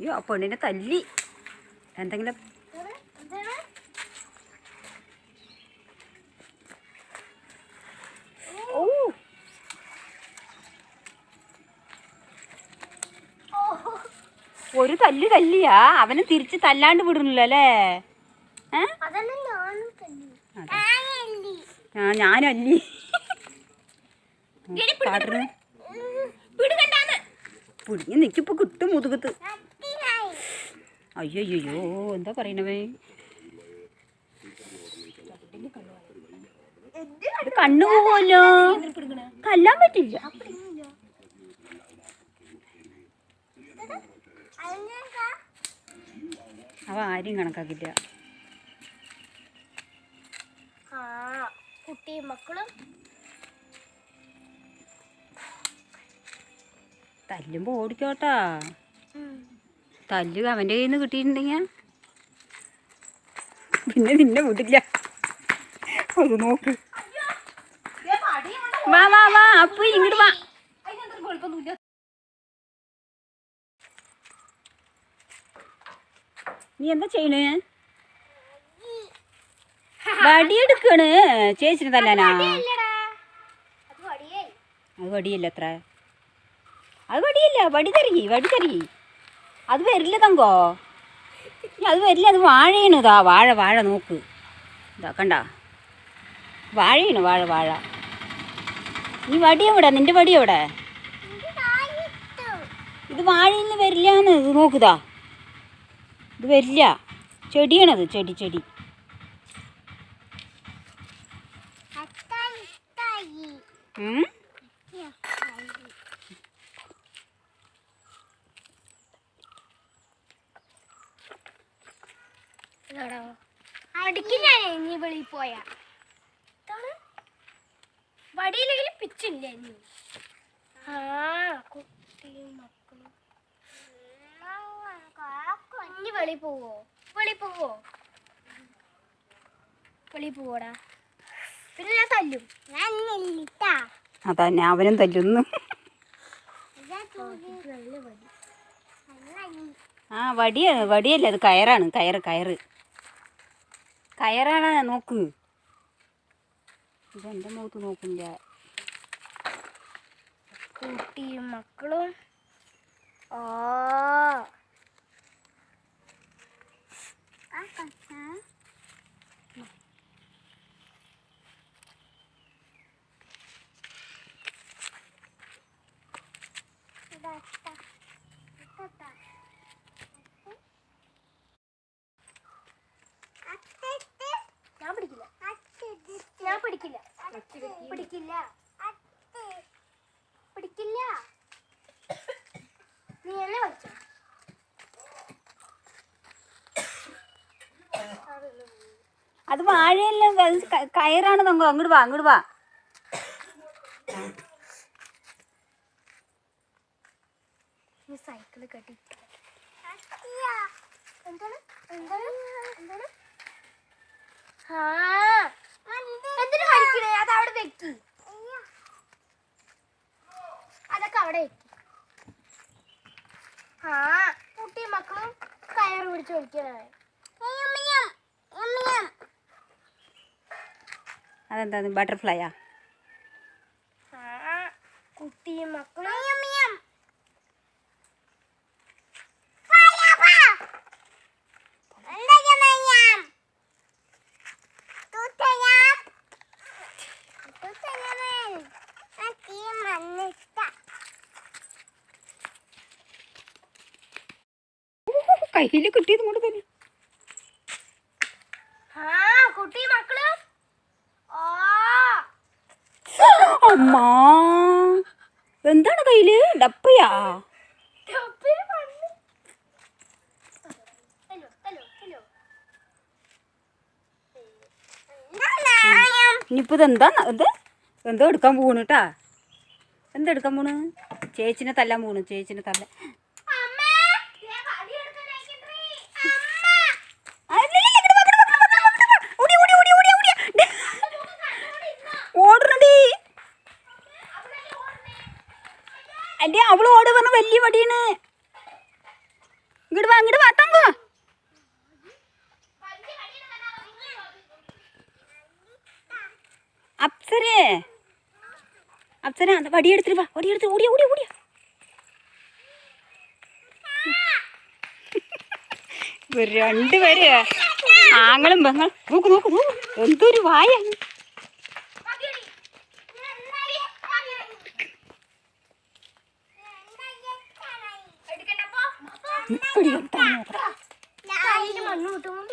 അയ്യോ ആ പെണ്ണിനെ തല്ലി. എന്തെങ്കിലും ഓ. ഒരു തല്ല് തല്ലിയാ. അവനെ തിരിച്ച് തല്ലാണ്ട് വിടുന്നില്ല അല്ലേ? ഞാനും. ആ ഞാനല്ലി കാട്ടിന് പിടിഞ്ഞ് നിൽക്കിപ്പോ കിട്ടും മുതുകത്ത്. അയ്യോ എന്താ പറയണവേ? ഇത് കണ്ണു പോവല്ലോ കല്ലാൻ പറ്റില്ല. അവ ആരും കണക്കാക്കില്ല കുട്ടിയും മക്കളും. തല്ലുമ്പോ ഓടിക്കോട്ടാ. തല്ല് അവന്റെ കയ്യിൽ നിന്ന് കിട്ടിയിട്ടുണ്ടെങ്കിൽ പിന്നെ നിന്നെ വിടില്ല. അത് നോക്ക്. വാ വാ വാ അപ്പൊ ഇങ്ങോട്ട് വാ. നീ എന്താ ചെയ്യണേ? വടിയെടുക്കണ്. ചേച്ചിന് തല്ലാനാ? അത് വടിയേ അത് വടിയല്ല അത്ര? അത് വടിയല്ല വടി തരികി വടി തരി അത് വരില്ല തങ്കോ? അത് വരില്ല അത് വാഴയാണ് ഇതാ. വാഴ വാഴ നോക്ക്. ഇതാ കണ്ട? വാഴയാണ് വാഴ വാഴ. നീ വടി എവിടെ? നിന്റെ വടി എവിടെ? ഇത് വാഴയിൽ നിന്ന് വരില്ല എന്ന് ഇത്. നോക്കുതാ ഇത് വരില്ല. ചെടിയാണത് ചെടി ചെടി. ഉം? അടിക്കും ഞാൻ നീ വെളിയിൽ പോയാ. പിച്ചില്ല ഇനി ആ കുട്ടിയും മക്കളും. ഇനി വെളി പോവോ? വെളി പോവോ? വെളി പോവോടാ. പിന്നെ ഞാൻ തല്ലും. ഞാൻ അതാ ഞാൻ അവനും തല്ലുന്നു. ആ വടിയാണ് വടിയല്ല അത് കയറാണ് കയറ് കയറ്. കയറാണ് നോക്ക്. ഇതെന്റെ മുഖത്ത് നോക്കില്ല കുട്ടിയും മക്കളും. ഓ ഞാൻ പിടിക്കില്ല ഞാൻ പിടിക്കില്ല. പിടിക്കില്ല. പിടിക്കില്ല. നീ എന്നെ വലിച്ചു അത് വാഴയല്ല? കയറാണ് തങ്കോ. അങ്ങോട്ട് വാ അങ്ങോട്ട് വാ. സൈക്കിൾ കെട്ടി. എന്താണ്? എന്താണ്? എന്താണ്? ആ എന്തിനു ഹരിക്കണേ? അത് അവിടെ വെക്കി. അതൊക്കെ അവിടെ വെക്കി. ആ കുട്ടി മക്കളും കയറ് പിടിച്ച് വലിക്കണേ. അതെന്താ ബട്ടർഫ്ലൈയാ കുട്ടിയും മക്കളും കയ്യിൽ കിട്ടിയത് കൊണ്ട് തന്നെ. അമ്മാ എന്താണ് കയ്യിൽ? ഡപ്പയാ? ഇനിയിപ്പോ ഇതെന്താ ഇത്? എന്തോ എടുക്കാൻ പോണു കേട്ടാ എന്താ എടുക്കാൻ പോണ്? ചേച്ചിനെ തല്ലാൻ പോണു ചേച്ചിനെ തല്ല അമ്മ ഞാൻ കടി എടുക്കാനായിക്കട്ടെ ഓടണടി എന്റെ അവൾ ഓട് പറഞ്ഞ വലിയ വടിയാണ് ഇങ്ങോട്ട് വാ ഇങ്ങോട്ട് വാ തങ്കോ. അപ്സരേ. അപ്സര വടിയെടുത്തിട്ട് വാ വടിയെടുത്ത് ഓടിയ ഓടിയ ഓടിയ രണ്ടുപേര്. ആങ്ങളും പെങ്ങളും. നോക്ക് നോക്ക് നോക്ക്. എന്തൊരു വായ മണ്ണ് മുട്ടും